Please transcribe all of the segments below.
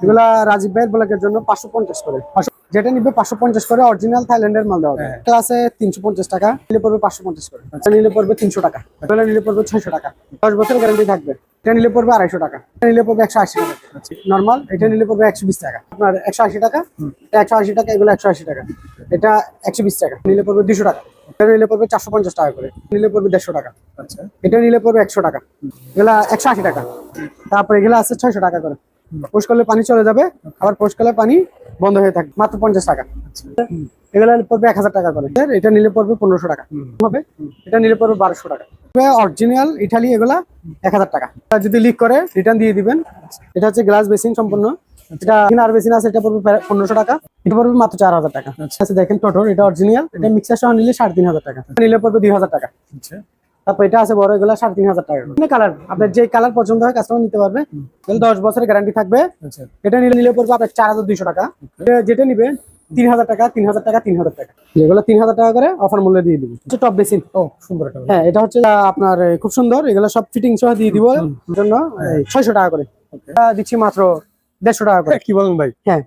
এগুলা রাজীব ভাইয়ের ব্লকের জন্য পাঁচশো পঞ্চাশ করে যেটা নিবে পাঁচশো পঞ্চাশ করে অরিজিনাল থাইল্যান্ডের মাল দেওয়া হ্যাঁ। ক্লাসে তিনশো পঞ্চাশ টাকা নিলে পড়বে পাঁচশো পঞ্চাশ করে এটা নিলে পড়বে তিনশো টাকা নিলে পড়বে ছয়শো টাকা দশ বছর গ্যারান্টি থাকবে এটা নিলে পড়বে আড়াইশো টাকা এটা নিলে পড়বে একশো আশি টাকা নর্মাল এটা নিলে পড়বে একশো বিশ টাকা আপনার একশো আশি টাকা এটা একশো আশি টাকা এগুলো একশো আশি টাকা এটা একশো বিশ টাকা নিলে পড়বে দুশো টাকা এটা নিলে পড়বে চারশো পঞ্চাশ টাকা করে নিলে পড়বে দেড়শো টাকা আচ্ছা এটা নিলে পড়বে একশো টাকা এগুলা একশো আশি টাকা তারপর এগুলা আছে ছয়শো টাকা করে পোস্ট করলে পানি চলে যাবে আবার পোস্ট করলে পানি বন্ধ হয়ে থাকবে মাত্র পঞ্চাশ টাকা। এগুলা পড়বে এক হাজার টাকা করে। এটা নিলে পড়বে পনেরোশো টাকা। হবে? এটা নিলে পড়বে বারোশো টাকা। অরিজিনাল ইটালি এগুলা এক হাজার টাকা। যদি লিক করে রিটার্ন দিয়ে দিবেন। এটা হচ্ছে গ্লাস বেসিন সম্পূর্ণ। এটা আর বেসিন আছে এটা পড়বে পনেরোশো টাকা। এটা পড়বে মাত্র চার হাজার টাকা। আচ্ছা। দেখেন টোটোর এটা অরিজিনাল এটা মিক্সার সহ নিলে সাড়ে তিন হাজার টাকা। নিলে পড়বে দুই হাজার টাকা। আচ্ছা। তারপর এটা আছে বড় এগুলো সাড়ে তিন হাজার টাকা। কালার আপনার যে কালার পছন্দ হয় কাস্টমার নিতে পারবে। দশ বছরের গ্যারান্টি থাকবে। আচ্ছা। এটা নিলে নিলে পড়বে আপনার চার হাজার দুইশো টাকা। যেটা নিবে তিন হাজার টাকা তিন হাজার টাকা তিন হাজার টাকা। যেগুলো তিন হাজার টাকা করে অফার মূল্যে দিয়ে দিবি। হচ্ছে টপ বেসিন ও সুন্দর হ্যাঁ এটা হচ্ছে আপনার খুব সুন্দর। এগুলো সব ফিটিং সহ দিয়ে দিব। জন্য ছয়শো টাকা করে। দিচ্ছি মাত্র দেড়শো টাকা করে। হ্যাঁ, কি বলেন ভাই? হ্যাঁ।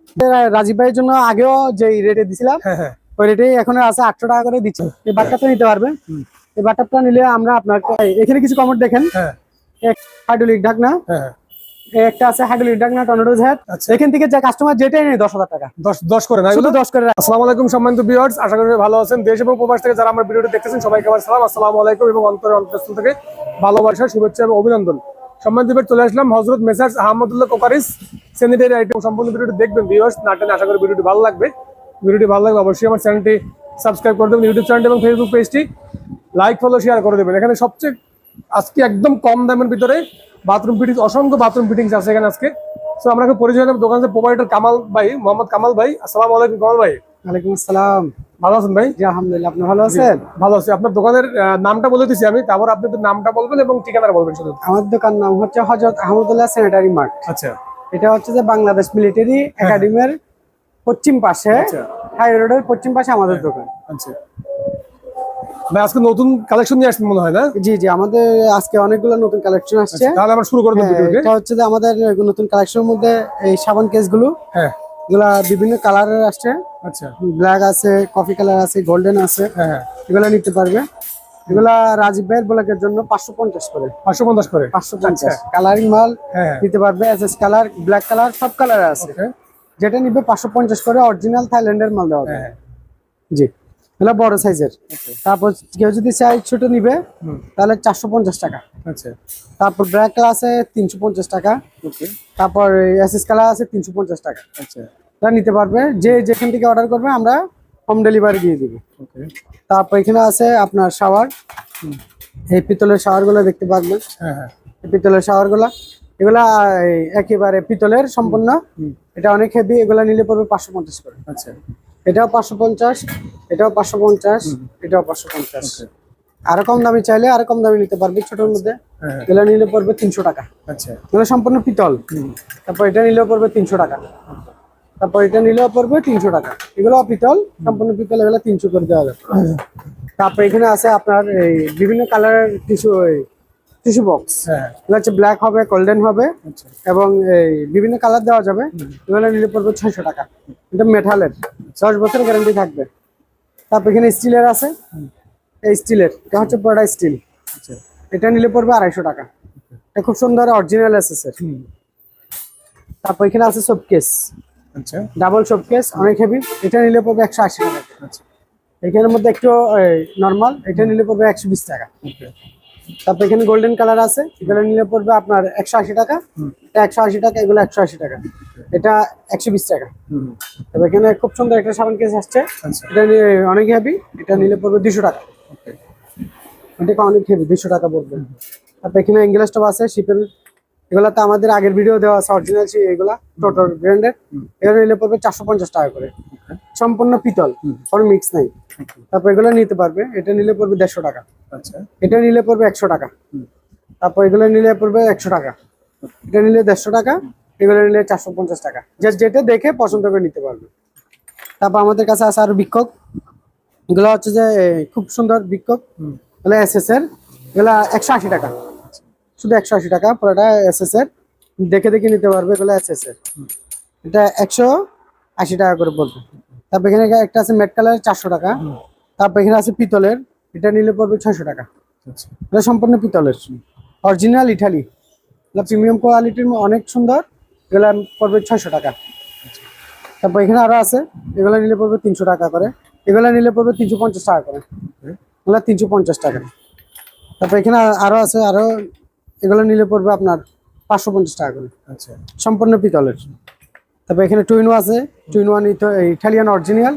রাজীব ভাইয়ের জন্য আগেও যে রেটে দিছিলাম হ্যাঁ হ্যাঁ। ওই রেটে এখন আছে আটশো টাকা করে দিচ্ছি। এই বাট্টাপটা নিতে পারবে। এই বাট্টাপটা নিলে আমরা আপনার এখানে কিছু কমেন্ট দেখেন। হ্যাঁ। হাইড্রোলিক ঢাকনা। হ্যাঁ। একটা আছে হাইড্রোলিক ঢাকনা আচ্ছা। এখান থেকে যে কাস্টমার যেটাই নেই দশ হাজার টাকা। দশ দশ করে না শুধু এগুলো দশ করে আসসালামু আলাইকুম সম্মানিত ভিউয়ার্স আশা করি ভালো আছেন। দেশ এবং প্রবাস থেকে যারা আমার ভিডিওটি দেখতেছেন সবাইকে সালাম। আসসালামু আলাইকুম এবং অন্তরের থেকে ভালোবাসা শুভেচ্ছা এবং অভিনন্দন। চলে আসলাম হজরত মেসার্স আহমদুল্লাহ কোকারিস স্যানিটারি আইটেম সম্পূর্ণ ভিডিওটি দেখবেন। ভিউয়ার্স নাটেন আশা করি ভিডিওটি ভালো লাগবে। ভিডিওটি ভালো লাগবে অবশ্যই আমার চ্যানেলটি সাবস্ক্রাইব করে দেবেন। ইউটিউব চ্যানেল এবং ফেসবুক পেজটি লাইক ফলো শেয়ার করে দেবেন। এখানে সবচেয়ে আজকে একদম কম দামের ভিতরে বাথরুম ফিটিংস অসংখ্য বাথরুম ফিটিংস আছে এখানে আজকে। সো আমরা পরিচয় নেব দোকানের প্রোভাইডার কামাল ভাই মোহাম্মদ কামাল ভাই। আসসালামু আলাইকুম কামাল ভাই। ওয়ালাইকুম আসসালাম। ভালো আছেন ভাই? জি আলহামদুলিল্লাহ। আপনি ভালো আছেন? ভালো আছি। আপনার দোকানের নামটা বলে দিচ্ছি আমি। তারপর আপনাদের নামটা বলবেন এবং ঠিকানাটা বলবেন শুধু আমার দোকান নাম হচ্ছে হজরত আহমদুল্লাহ স্যানিটারি মার্ট আচ্ছা। এটা হচ্ছে যে বাংলাদেশ মিলিটারি একাডেমির পশ্চিম পাশে আচ্ছা। হাই রোডের পশ্চিম পাশে আমাদের দোকান। আচ্ছা। ভাই আজকে নতুন কালেকশন নিয়ে আসছেন মনে হয় না? জি জি আমাদের আজকে অনেকগুলো নতুন কালেকশন আসছে। তাহলে আমরা শুরু করে দেব হ্যাঁ, এটা হচ্ছে যে আমাদের নতুন কালেকশনের মধ্যে এই সাবান কেসগুলো। হ্যাঁ। এগুলা বিভিন্ন কালারের আসছে। আচ্ছা। ব্ল্যাক আছে কফি কালার আছে গোল্ডেন আছে। হ্যাঁ হ্যাঁ। এগুলা নিতে পারবে। এগুলা রাজীব ভাইয়ের ব্লকের জন্য পাঁচশো পঞ্চাশ করে। পাঁচশো পঞ্চাশ করে? পাঁচশো পঞ্চাশ। কালারিং মাল হ্যাঁ নিতে পারবে। S S colour black colour সব কালার আছে। যেটা নিবে পাঁচশো পঞ্চাশ করে অরিজিনাল থাইল্যান্ডের মাল দেওয়া হবে। হ্যাঁ। জি। এগুলো বড় সাইজের। তারপর কেউ যদি চাই ছোট নিবে তাহলে চারশো পঞ্চাশ টাকা। আচ্ছা। তারপর ব্ল্যাক কালার আছে তিনশো পঞ্চাশ টাকা। ওকে। তারপর এস কালার আছে তিনশো পঞ্চাশ টাকা। আচ্ছা। তা নিতে পারবে। যে যেখান থেকে অর্ডার করবে আমরা হোম ডেলিভারি দিয়ে দিব। ওকে। তারপর এখানে আছে আপনার শাওয়ার এই পিতলের শাওয়ারগুলো দেখতে পারবেন। হ্যাঁ হ্যাঁ। পিতলের শাওয়ারগুলা এগুলা একেবারে পিতলের সম্পূর্ণ। এটা অনেক হেভি এগুলা নিলে পড়বে পাঁচশো পঞ্চাশ করে। আচ্ছা। এটাও পাঁচশো পঞ্চাশ এটাও পাঁচশো পঞ্চাশ এটাও পাঁচশো পঞ্চাশ। আরও কম দামি চাইলে আরও কম দামি নিতে পারবে ছোটোর মধ্যে। হ্যাঁ। এগুলা নিলে পড়বে তিনশো টাকা। আচ্ছা। এগুলো সম্পূর্ণ পিতল। তারপর এটা নিলেও পড়বে তিনশো টাকা। তারপর এটা নিলেও পড়বে তিনশো টাকা। এগুলো পিতল সম্পূর্ণ পিতল এগুলো তিনশো করে দেওয়া যাবে। তারপর এখানে আছে আপনার এই বিভিন্ন কালারের টিস্যু টিস্যু বক্স। হ্যাঁ। এগুলো হচ্ছে ব্ল্যাক হবে গোল্ডেন হবে আচ্ছা। এবং এই বিভিন্ন কালার দেওয়া যাবে। এগুলো নিলে পড়বে ছয়শো টাকা। এটা মেটালের। দশ বছরের গ্যারান্টি থাকবে। তারপর এখানে স্টিলের আছে। এই স্টিলের। এটা হচ্ছে পুরোটা স্টিল। আচ্ছা। এটা নিলে পড়বে আড়াইশো টাকা। এটা খুব সুন্দর অরিজিনাল এসেসের হুম। তারপর এখানে আছে শোকেস আচ্ছা। ডাবল শোকেস অনেক হেভি এটা নিলে পড়বে একশো আশি টাকা। আচ্ছা। এখানের মধ্যে একটু নর্মাল এটা নিলে পড়বে একশো বিশ টাকা। ওকে। তারপর এখানে গোল্ডেন কালার আছে। এগুলো নিলে পড়বে আপনার একশো আশি টাকা। এটা একশো আশি টাকা এগুলো একশো আশি টাকা। এটা একশো বিশ টাকা। তারপর এখানে খুব সুন্দর একটা সাবান কেস আসছে। আচ্ছা। এটা নিয়ে অনেক হ্যাপি এটা নিলে পড়বে দুশো টাকা। এটা অনেক হ্যাপি দুশো টাকা পড়বে। তারপর এখানে অ্যাঙ্গেলাস টপ আছে শিপের এগুলা তো আমাদের আগের ভিডিও দেওয়া আছে অরিজিনাল এগুলা টোটোর ব্র্যান্ডের এগুলো নিলে পড়বে চারশো পঞ্চাশ টাকা করে। সম্পূর্ণ পিতল কোনো মিক্স নাই। তারপর এগুলো নিতে পারবে এটা নিলে পড়বে দেড়শো টাকা। আচ্ছা। এটা নিলে পড়বে একশো টাকা। তারপর এগুলো নিলে পড়বে একশো টাকা। এটা নিলে দেড়শো টাকা এগুলো নিলে চারশো পঞ্চাশ টাকা। জাস্ট যেটা দেখে পছন্দ করে নিতে পারবে। তারপর আমাদের কাছে আছে আরও বিক্ষোভ। এগুলো হচ্ছে যে খুব সুন্দর বিক্ষোভ। এগুলো এস এস এর এগুলো একশো আশি টাকা। শুধু একশো আশি টাকা পুরোটা এস এস এর। দেখে দেখে নিতে পারবে এগুলো এস এস এর। এটা একশো আশি টাকা করে পড়বে। তারপর এখানে একটা আছে মেট কালার চারশো টাকা। তারপর এখানে আছে পিতলের। এটা নিলে পড়বে ছয়শো টাকা। আচ্ছা। এটা সম্পূর্ণ পিতলের। অরিজিনাল ইটালি এটা প্রিমিয়াম কোয়ালিটির অনেক সুন্দর। এগুলো পড়বে ছয়শো টাকা। তারপর এখানে আরও আছে। এগুলো নিলে পড়বে তিনশো টাকা করে। এগুলো নিলে পড়বে তিনশো পঞ্চাশ টাকা করে। এগুলো তিনশো পঞ্চাশ টাকা। তারপর এখানে আ- আরও আছে আরও এগুলো নিলে পড়বে আপনার পাঁচশো পঞ্চাশ টাকা করে। আচ্ছা। সম্পূর্ণ পিতলের। তারপর এখানে টুইনো আছে। টুইন ওয়ান ইটালিয়ান অরিজিনাল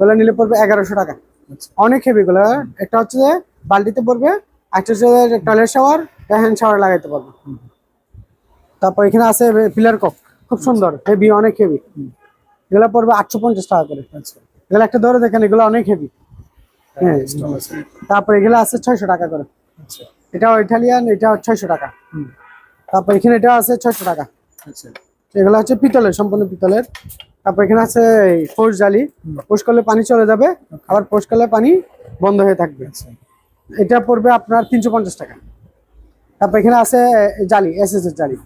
এগুলো নিলে পড়বে এগারোশো টাকা। আচ্ছা। অনেক হেভি এগুলো। একটা হচ্ছে যে বালতিতে পড়বে একটা হচ্ছে টয়লেট শাওয়ার হ্যান্ড শাওয়ার লাগাইতে পারবে। তারপর এখানে আছে পিলার কপ খুব সুন্দর হেভি অনেক হেভি এগুলো পড়বে আটশো পঞ্চাশ টাকা করে। আচ্ছা। এগুলো একটা ধরে দেখেন এগুলো অনেক হেভি হ্যাঁ তারপর এগুলো আছে ছয়শো টাকা করে। আচ্ছা। এটা ইটালিয়ান এটা ছয়শো টাকা। তারপর এখানে এটা আছে ছয়শো টাকা। আচ্ছা। এগুলো হচ্ছে পিতলের সম্পূর্ণ পিতলের। তারপর এখানে আছে পোষ জালি। পোষ করলে পানি চলে যাবে আবার পোষ করলে পানি বন্ধ হয়ে থাকবে। আচ্ছা। এটা পড়বে আপনার তিনশো পঞ্চাশ টাকা। তারপর এখানে আছে জালি এস এস এর জালি।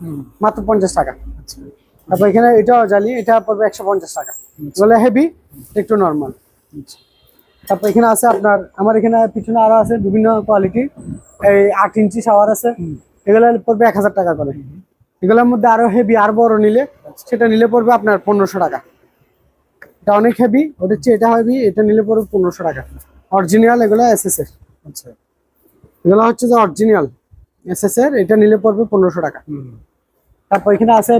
মাত্র পঞ্চাশ টাকা। আচ্ছা। তারপর এখানে এটাও জালি এটা পড়বে একশো পঞ্চাশ টাকা। এগুলো হেভি একটু নর্মাল আচ্ছা। তারপর এখানে আছে আপনার আমার এখানে পিছনে আরও আছে বিভিন্ন কোয়ালিটি এই আট ইঞ্চি শাওয়ার আছে। এগুলো পড়বে এক হাজার টাকা করে। এগুলোর মধ্যে আরও হেভি আর বড় নিলে সেটা নিলে পড়বে আপনার পনেরোশো টাকা। এটা অনেক হেভি ওটা হচ্ছে এটা হেভি এটা নিলে পড়বে পনেরোশো টাকা। অরিজিনাল এগুলো এস এস এর। আচ্ছা। এগুলো হচ্ছে যে অরিজিনাল এস এস এর এটা নিলে পড়বে পনেরোশো টাকা। তারপর এখানে আছে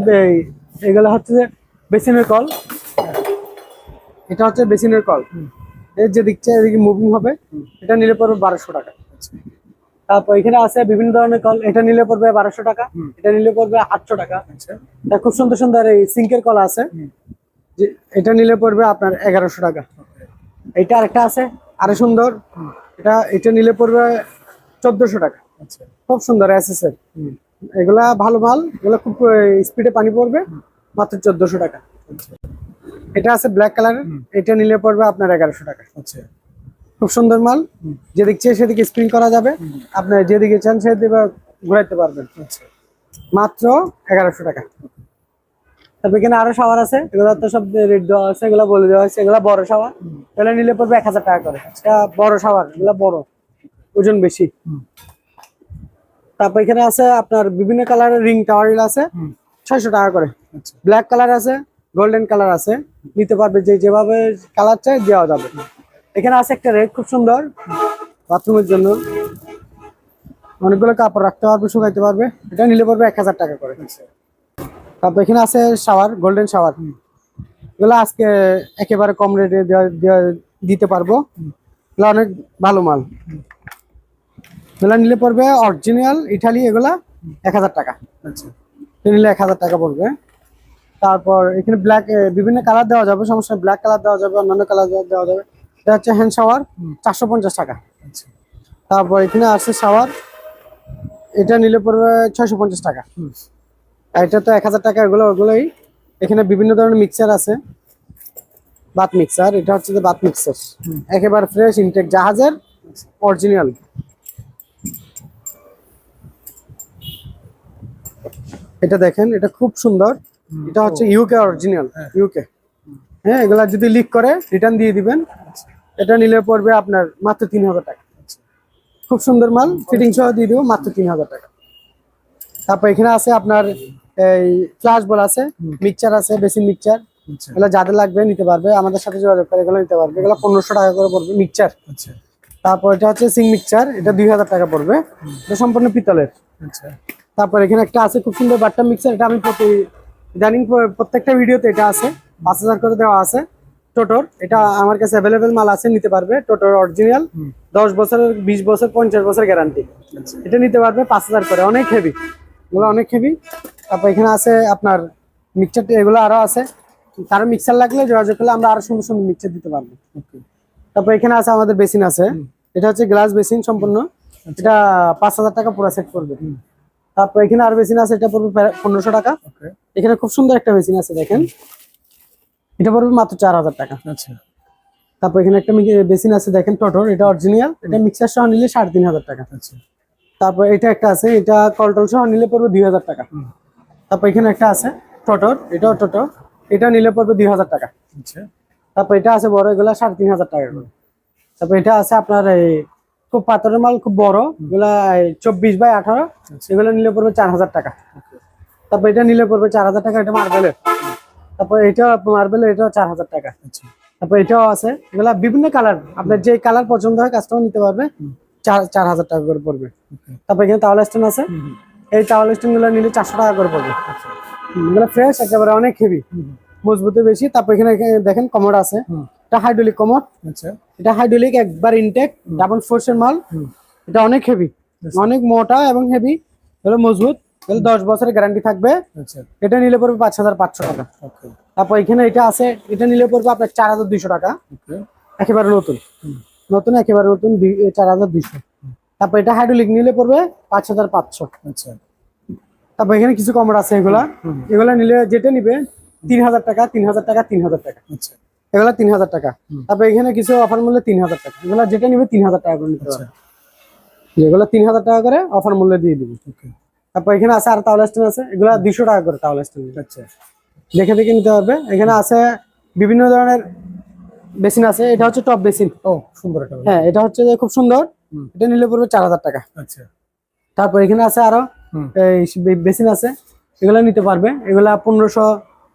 এগুলো হচ্ছে যে বেসিনের কল। এটা হচ্ছে বেসিনের কল। এর যে দিকছে এদিকে মুভিং হবে এটা নিলে পড়বে বারোশো টাকা। তারপর এখানে আছে বিভিন্ন ধরনের কল এটা নিলে পড়বে বারোশো টাকা এটা নিলে পড়বে আটশো টাকা। আচ্ছা। খুব সুন্দর সুন্দর এই সিঙ্কের কল আছে। যে এটা নিলে পড়বে আপনার এগারোশো টাকা। এটা আরেকটা আছে আরও সুন্দর। এটা এটা নিলে পড়বে চোদ্দশো টাকা। আচ্ছা। খুব সুন্দর এসএস এর এগুলা ভালো মাল এগুলা খুব স্পিডে পানি পড়বে মাত্র চোদ্দশো টাকা। আচ্ছা। এটা আছে ব্ল্যাক কালারের এটা নিলে পড়বে আপনার এগারোশো টাকা। আচ্ছা। খুব সুন্দর মাল। যেদিক চেয়ে সেদিকে স্প্রিং করা যাবে। আপনি যেদিকে চান সেদিকে ঘুরাইতে পারবেন। আচ্ছা। মাত্র এগারোশো টাকা। তারপর এখানে আরও শাওয়ার আছে। এগুলো তো সব রেট দেওয়া আছে এগুলো বলে দেওয়া হয়েছে এগুলো বড় শাওয়ার। এগুলো নিলে পড়বে এক হাজার টাকা করে। এটা বড় শাওয়ার এগুলো বড়। ওজন বেশি। তারপর এখানে আছে আপনার বিভিন্ন কালারের রিং টাওয়ার আছে। ছয়শো টাকা করে। আচ্ছা। ব্ল্যাক কালার আছে। গোল্ডেন কালার আছে। নিতে পারবে যে যেভাবে কালার চাই দেওয়া যাবে। এখানে আছে একটা রেড খুব সুন্দর। বাথরুমের জন্য। অনেকগুলো কাপড় রাখতে পারবে, শুকাইতে পারবে। এটা নিলে পড়বে এক হাজার টাকা করে। তারপর এখানে আছে শাওয়ার গোল্ডেন শাওয়ার এগুলো আজকে একেবারে কম রেটে দিতে পারব। এগুলো অনেক ভালো মাল। এগুলো নিলে পড়বে অরিজিনাল ইটালি এগুলা এক হাজার টাকা। আচ্ছা নিলে এক হাজার টাকা পড়বে। তারপর এখানে ব্ল্যাক বিভিন্ন কালার দেওয়া যাবে সমস্যা ব্ল্যাক কালার দেওয়া যাবে অন্যান্য কালার দেওয়া যাবে। এটা হচ্ছে হ্যান্ড শাওয়ার চারশো পঞ্চাশ টাকা। আচ্ছা। তারপর এখানে আছে শাওয়ার এটা নিলে পড়বে ছয়শো পঞ্চাশ টাকা। এটা তো এক হাজার টাকা এগুলো ওগুলোই। এখানে বিভিন্ন ধরনের মিক্সার আছে। বাত মিক্সার এটা হচ্ছে যে বাত মিক্সার একেবারে ফ্রেশ ইনটেক জাহাজের অরিজিনাল এটা দেখেন এটা খুব সুন্দর। এটা হচ্ছে ইউকে অরিজিনাল ইউকে হ্যাঁ। এগুলা যদি লিক করে রিটার্ন দিয়ে দিবেন। এটা নিলে পড়বে আপনার মাত্র তিন হাজার টাকা। খুব সুন্দর মাল ফিটিং সহ দিয়ে দিব মাত্র তিন হাজার টাকা। তারপর এখানে আছে আপনার এই ফ্লাশ বল আছে মিক্সচার আছে বেসিন মিক্সচার আচ্ছা। এগুলো যাদের লাগবে নিতে পারবে আমাদের সাথে যোগাযোগ করে এগুলো নিতে পারবে। এগুলো পনেরোশো টাকা করে পড়বে মিক্সচার আচ্ছা। তারপর এটা হচ্ছে সিং মিক্সচার এটা দুই হাজার টাকা পড়বে। এটা সম্পূর্ণ পিতলের। আচ্ছা। তারপর এখানে একটা আছে খুব সুন্দর বাট্টা মিক্সার এটা আমি প্রতি ইদানিং প্রত্যেকটা ভিডিওতে এটা আছে পাঁচ হাজার করে দেওয়া আছে। টোটোর এটা আমার কাছে অ্যাভেলেবেল মাল আছে নিতে পারবে। টোটোর অরিজিনাল দশ বছরের বিশ বছর পঞ্চাশ বছর গ্যারান্টি আচ্ছা। এটা নিতে পারবে পাঁচ হাজার করে অনেক হেভি এগুলো অনেক হেভি তারপর এখানে আছে আপনার মিক্সার এগুলো আরও আছে। তার মিক্সার লাগলে যোগাযোগ করলে আমরা আরও সুন্দর সুন্দর মিক্সার দিতে পারব। তারপর এখানে আছে আমাদের বেসিন আছে। এটা হচ্ছে গ্লাস বেসিন সম্পূর্ণ। এটা পাঁচ হাজার টাকা পুরো সেট করবে তারপর এখানে আর বেসিন আছে এটা পড়বে পনেরোশো টাকা। এখানে খুব সুন্দর একটা মেশিন আছে দেখেন। এটা পড়বে মাত্র চার হাজার টাকা। আচ্ছা। তারপর এখানে একটা বেসিন আছে দেখেন টোটোর এটা অরিজিনাল এটা মিক্সার সহ নিলে সাড়ে তিন হাজার টাকা। আচ্ছা। তারপর এটা একটা আছে এটা কলটল সহ নিলে পড়বে দুই হাজার টাকা। তারপর এখানে একটা আছে টোটোর এটাও টোটো এটা নিলে পড়বে দুই হাজার টাকা। আচ্ছা। তারপর এটা আছে বড় এগুলা সাড়ে তিন হাজার টাকা করে। তারপর এটা আছে আপনার এই খুব পাথরের মাল খুব বড়। এগুলা চব্বিশ বাই আঠারো। এগুলো নিলে পড়বে চার হাজার টাকা। তারপর এটা নিলে পড়বে চার হাজার টাকা এটা মার্বেলের। তারপর এটা মার্বেলের এটাও চার হাজার টাকা। আচ্ছা। তারপর এটাও আছে। এগুলা বিভিন্ন কালার। আপনার যে কালার পছন্দ হয় কাস্টমার নিতে পারবে। চার চার হাজার টাকা করে পড়বে। তারপর এখানে টাওয়াল স্ট্যান্ড আছে। এই টাওয়াল স্ট্যান্ডগুলো নিলে চারশো টাকা করে পড়বে। এগুলো ফ্রেশ একেবারে অনেক হেভি মজবুতি বেশি। তারপর এখানে এখানে দেখেন কমোড আছে। এটা হাইড্রোলিক কমোড আচ্ছা। এটা হাইড্রোলিক একবার ইনটেক ডাবল ফোর্সের মাল। এটা অনেক হেভি অনেক মোটা এবং হেভি এগুলো মজবুত এগুলো দশ বছরের গ্যারান্টি থাকবে। আচ্ছা। এটা নিলে পড়বে পাঁচ হাজার পাঁচশো টাকা। তারপর এখানে এটা আছে এটা নিলে পড়বে আপনার চার হাজার দুইশো টাকা। একেবারে নতুন। নতুন একেবারে নতুন চার হাজার দুইশো। তারপর এটা হাইড্রোলিক নিলে পড়বে পাঁচ হাজার পাঁচশো। আচ্ছা। তারপর এখানে কিছু কমর আছে এগুলা। এগুলা নিলে যেটা নিবে তিন হাজার টাকা তিন হাজার টাকা তিন হাজার টাকা। আচ্ছা। এগুলা তিন হাজার টাকা তারপর এখানে কিছু অফার মূল্যে তিন হাজার টাকা। এগুলা যেটা নিবে তিন হাজার টাকা করে নিতে আচ্ছা। পারবে এগুলো তিন হাজার টাকা করে অফার মূল্যে দিয়ে দিবি। তারপর এখানে আছে আর তাওয়াল স্ট্যান্ড আছে। এগুলা দুইশো টাকা করে তাওয়াল স্ট্যান্ড আচ্ছা। দেখে দেখে নিতে পারবে এখানে আছে বিভিন্ন ধরনের বেসিন আছে। এটা হচ্ছে টপ বেসিন। ও সুন্দর একটা হ্যাঁ এটা হচ্ছে যে খুব সুন্দর। এটা নিলে পড়বে চার হাজার টাকা। আচ্ছা। তারপর এখানে আছে আরও এই বেসিন আছে। এগুলা নিতে পারবে। এগুলা পনেরোশো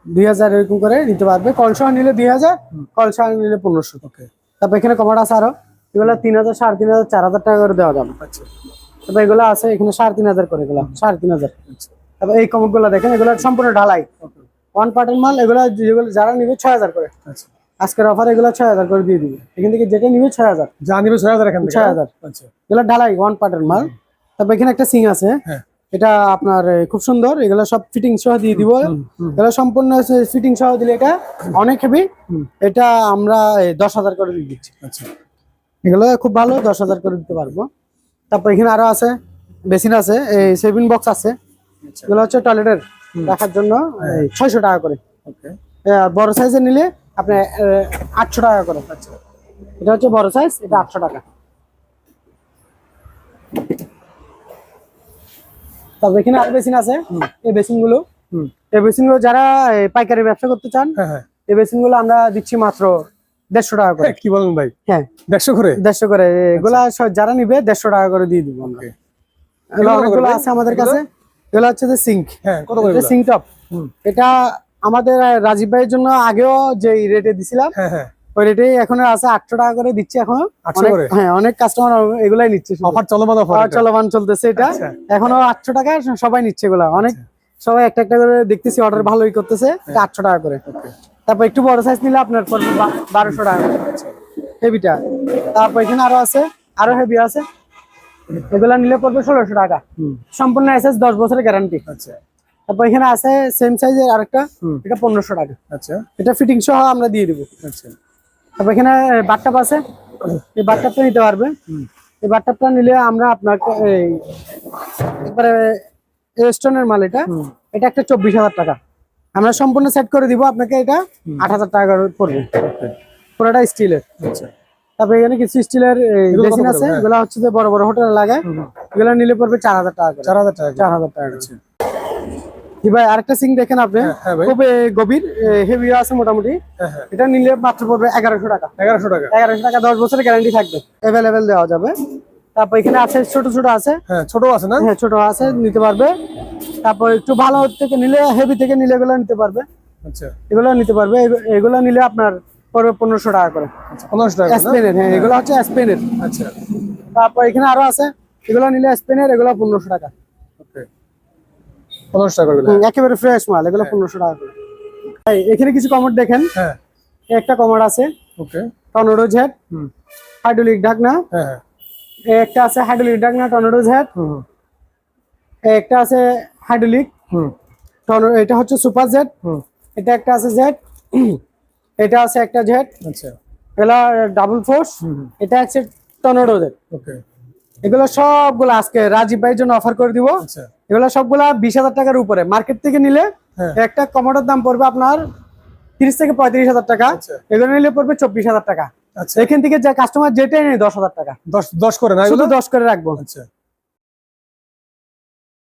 দুই হাজার এরকম করে নিতে পারবে। কলসহ নিলে দুই হাজার কলসহ নিলে পনেরোশো ওকে তারপর এখানে কমার আছে আরও। এগুলা তিন হাজার সাড়ে তিন হাজার চার হাজার টাকা করে দেওয়া যাবে। আচ্ছা। তারপর এগুলো আছে এখানে সাড়ে তিন হাজার করে এগুলা সাড়ে তিন হাজার। আচ্ছা। তারপর এই কমরগুলা দেখেন এগুলো সম্পূর্ণ ঢালাই। ওয়ান পার্টের মাল এগুলো যেগুলো যারা নিবে ছয় হাজার করে। আচ্ছা। আজকের অফার এগুলো ছয় হাজার করে দিয়ে দিবে। এখান থেকে যেটা নিবে ছয় হাজার। যা নিবে ছয় হাজার এখান থেকে। ছয় হাজার। আচ্ছা। এগুলো ঢালাই ওয়ান পার্টের মাল। তারপর এখানে একটা সিং আছে। হ্যাঁ। এটা আপনার খুব সুন্দর। এগুলো সব ফিটিং সহ দিয়ে দিব। এগুলো সম্পূর্ণ ফিটিং সহ দিলে এটা অনেক হেভি এটা আমরা দশ হাজার করে দিয়ে দিচ্ছি। আচ্ছা। এগুলো খুব ভালো দশ হাজার করে দিতে পারব। তারপর এখানে আরও আছে বেসিন আছে এই সেভিং বক্স আছে। আচ্ছা। এগুলো হচ্ছে টয়লেটের রাখার জন্য ছয়শো টাকা করে। বড় সাইজের নিলে আপনি আটশো টাকা করে। আচ্ছা। এটা হচ্ছে বড় সাইজ এটা আটশো টাকা। তারপর এখানে আরও বেসিন আছে। এই বেসিনগুলো এই বেসিনগুলো যারা পাইকারি ব্যবসা করতে চান হ্যাঁ হ্যাঁ। এই বেসিনগুলো আমরা দিচ্ছি মাত্র দেড়শো টাকা করে। কি বলেন ভাই? হ্যাঁ। দেড়শো করে? দেড়শো করে। এগুলা যারা নিবে দেড়শো টাকা করে দিয়ে দিব আমরা। অনেকগুলো আছে আমাদের কাছে। এগুলো হচ্ছে যে সিঙ্ক। হ্যাঁ কত করে সিঙ্ক টপ। এটা আমাদের রাজীব ভাইয়ের জন্য আগেও যে রেটে দিছিলাম হ্যাঁ হ্যাঁ। ওই রেটে এখন আছে আটশো টাকা করে দিচ্ছি এখনও। 800 অনেক- করে? হ্যাঁ অনেক কাস্টমার এগুলাই নিচ্ছে অফার চলমান অফার চলমান চলতেছে এটা। আচ্ছা। এখনও আটশো টাকা সবাই নিচ্ছে এগুলা। অনেক সবাই একটা একটা করে দেখতেছি অর্ডার ভালোই করতেছে আটশো টাকা করে। তারপর একটু বড় সাইজ নিলে আপনার পড়বে বারোশো টাকা হেভিটা তারপর এখানে আরও আছে আরও হেভি আছে। এগুলা নিলে পড়বে ষোলোশো টাকা। সম্পূর্ণ এসএস দশ বছরের গ্যারান্টি আচ্ছা। তারপর এখানে আছে সেম সাইজের আরেকটা এটা পনেরোশো টাকা। আচ্ছা। এটা ফিটিং সহ আমরা দিয়ে দিব। আচ্ছা। তারপর এখানে বাটটাপ আছে। এই বাটটাপটা নিতে পারবে। এই বাটটাপটা নিলে আমরা আপনাকে এই একবারে স্টোনের মাল এটা। এটা একটা চব্বিশ হাজার টাকা। আমরা সম্পূর্ণ সেট করে দিব আপনাকে এটা আট হাজার টাকা পড়বে। পুরোটা স্টিলের আচ্ছা। তারপর এখানে কিছু স্টিলের কত আছে? এগুলো হচ্ছে যে বড় বড় হোটেলে লাগে এগুলো নিলে পড়বে চার হাজার টাকা চার হাজার টাকা চার হাজার টাকা জি ভাই আরেকটা সিং দেখেন আপনি। হ্যাঁ, হ্যাঁ ভাই। খুব এ, গভীর হেভি আছে মোটামুটি। হ্যাঁ এটা নিলে মাত্র পড়বে এগারোশো টাকা। এগারোশো টাকা। এগারোশো টাকা দশ বছরের গ্যারান্টি থাকবে। অ্যাভেলেবেল দেওয়া যাবে। তারপর এখানে আছে ছোট ছোট আছে। হ্যাঁ ছোট আছে না? হ্যাঁ ছোট আছে নিতে পারবে। তারপর একটু ভালো থেকে নিলে হেভি থেকে নিলে এগুলো নিতে পারবে। আচ্ছা। এগুলো নিতে পারবে। এগুলো নিলে আপনার পড়বে পনেরোশো টাকা করে। আচ্ছা পনেরোশো টাকা স্পেনের হ্যাঁ এগুলো হচ্ছে স্পেনের। আচ্ছা। তারপর এখানে আরও আছে। এগুলো নিলে স্পেনের এগুলো পনেরোশো টাকা। পনেরোশো টাকা করে একেবারে ফ্রেশ মাল এগুলো পনেরোশো টাকা করে। এই, এখানে কিছু কমোড দেখেন। হ্যাঁ। একটা কমোড আছে। ওকে। টর্নেডো জেট হুম। হাইড্রোলিক ঢাকনা হ্যাঁ হ্যাঁ। একটা আছে হাইড্রোলিক ঢাকনা টর্নেডো জেট হুম। একটা আছে হাইড্রোলিক। হুম। টর্নেডো এটা হচ্ছে সুপার জেট। হুম। এটা একটা আছে জেট। এটা আছে একটা জেট। আচ্ছা। এগুলা ডাবল ফোর্স এটা আছে টর্নেডো জেট ওকে। এগুলো সবগুলো আজকে রাজীব ভাইয়ের জন্য অফার করে দিব। আচ্ছা। এগুলো সবগুলা বিশ হাজার টাকার উপরে। মার্কেট থেকে নিলে হ্যাঁ। একটা কমোডার দাম পড়বে আপনার তিরিশ থেকে পঁয়ত্রিশ হাজার টাকা। আচ্ছা। এগুলো নিলে পড়বে চব্বিশ হাজার টাকা। আচ্ছা। এখান থেকে যে কাস্টমার যেটাই নেই দশ হাজার টাকা। দশ দশ করে না শুধু দশ করে রাখব। আচ্ছা।